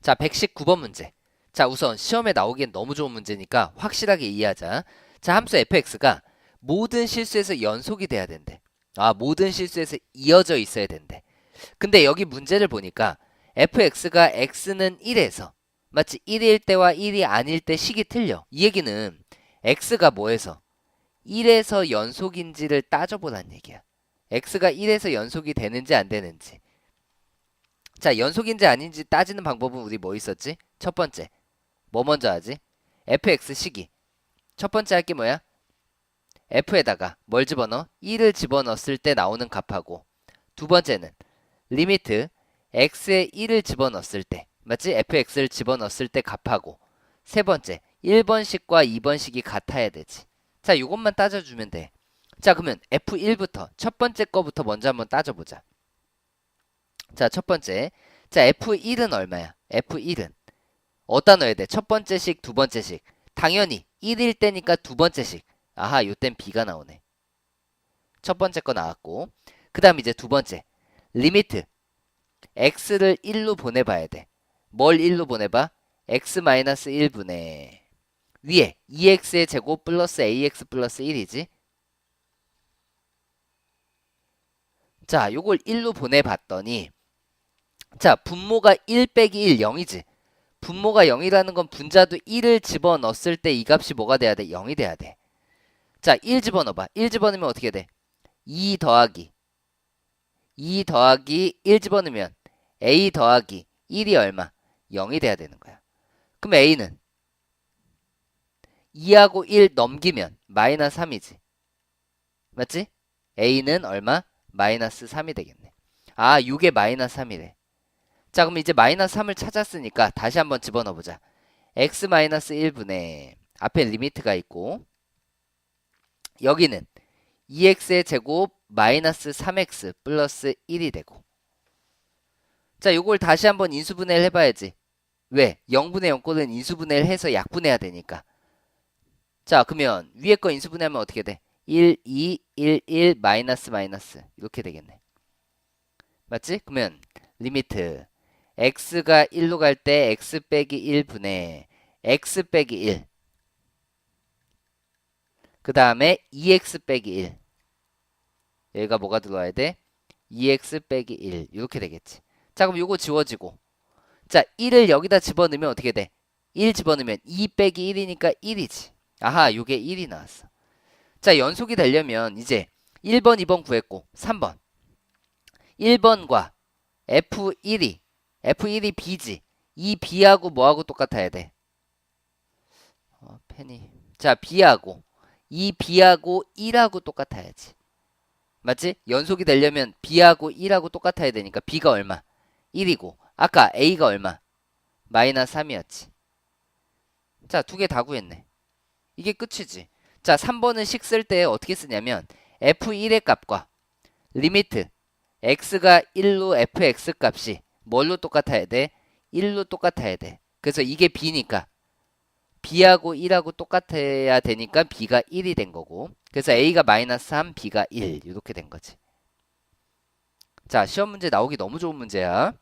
자, 119번 문제. 자, 우선 시험에 나오기엔 너무 좋은 문제니까 확실하게 이해하자. 자, 함수 fx가 모든 실수에서 연속이 돼야 된대. 아, 모든 실수에서 이어져 있어야 된대. 근데 여기 문제를 보니까 fx가 x는 1에서 마치 1일 때와 1이 아닐 때 식이 틀려. 이 얘기는 x가 뭐에서 1에서 연속인지를 따져보란 얘기야. x가 1에서 연속이 되는지 안 되는지. 자, 연속인지 아닌지 따지는 방법은 우리 뭐 있었지? 첫 번째. 뭐 먼저 하지? fx 식이. 첫 번째 할 게 뭐야? f에다가 뭘 집어넣어? 1을 집어넣었을 때 나오는 값하고 두 번째는 리미트 x에 1을 집어넣었을 때 맞지? fx를 집어넣었을 때 값하고 세 번째 1번식과 2번식이 같아야 되지. 자, 이것만 따져주면 돼. 자, 그러면 f1부터 첫 번째 거부터 먼저 한번 따져보자. 자, 첫 번째. 자, F1은 얼마야? F1은 어디다 넣어야 돼? 첫 번째 식, 두 번째 식. 당연히 1일 때니까 두 번째 식. 아하, 요땐 B가 나오네. 첫 번째 거 나왔고. 그 다음 이제 두 번째. 리미트. X를 1로 보내봐야 돼. 뭘 1로 보내봐? X-1분의 위에 2X의 제곱 플러스 AX 플러스 1이지? 자, 요걸 1로 보내봤더니 자, 분모가 1 빼기 1, 0이지. 분모가 0이라는 건 분자도 1을 집어넣었을 때 이 값이 뭐가 돼야 돼? 0이 돼야 돼. 자, 1 집어넣어봐. 1 집어넣으면 어떻게 돼? 2 더하기 2 더하기 1 집어넣으면 a 더하기 1이 얼마? 0이 돼야 되는 거야. 그럼 a는 2하고 1 넘기면 마이너스 3이지. 맞지? a는 얼마? 마이너스 3이 되겠네. 아, 6에 마이너스 3이래. 자, 그럼 이제 마이너스 3을 찾았으니까 다시 한번 집어넣어 보자. x 마이너스 1분의 앞에 리미트가 있고 여기는 2x의 제곱 마이너스 3x 플러스 1이 되고 자, 요걸 다시 한번 인수분해를 해봐야지. 왜? 0분의 0꼴은 인수분해를 해서 약분해야 되니까. 자, 그러면 위에 거 인수분해하면 어떻게 돼? 1, 2, 1, 1, 마이너스 마이너스 이렇게 되겠네. 맞지? 그러면 리미트 x가 1로 갈 때 x 빼기 1분의 x 빼기 1. 그 다음에 2x 빼기 1. 여기가 뭐가 들어와야 돼? 2x 빼기 1 이렇게 되겠지. 자 그럼 요거 지워지고 자 1을 여기다 집어넣으면 어떻게 돼? 1 집어넣으면 2 빼기 1이니까 1이지. 아하 요게 1이 나왔어. 자 연속이 되려면 이제 1번 2번 구했고 3번 1번과 F1이 F1이 B지 이 B하고 뭐하고 똑같아야 돼? 어, 펜이 자 B하고 이 B하고 1하고 똑같아야지 맞지? 연속이 되려면 B하고 1하고 똑같아야 되니까 B가 얼마? 1이고 아까 A가 얼마? 마이너스 3이었지 자 두 개 다 구했네 이게 끝이지 자 3번은 식 쓸 때 어떻게 쓰냐면 F1의 값과 리미트 x가 1로 fx 값이 뭘로 똑같아야 돼? 1로 똑같아야 돼. 그래서 이게 b니까 b하고 1하고 똑같아야 되니까 b가 1이 된 거고 그래서 a가 마이너스 3, b가 1 이렇게 된 거지. 자 시험 문제 나오기 너무 좋은 문제야.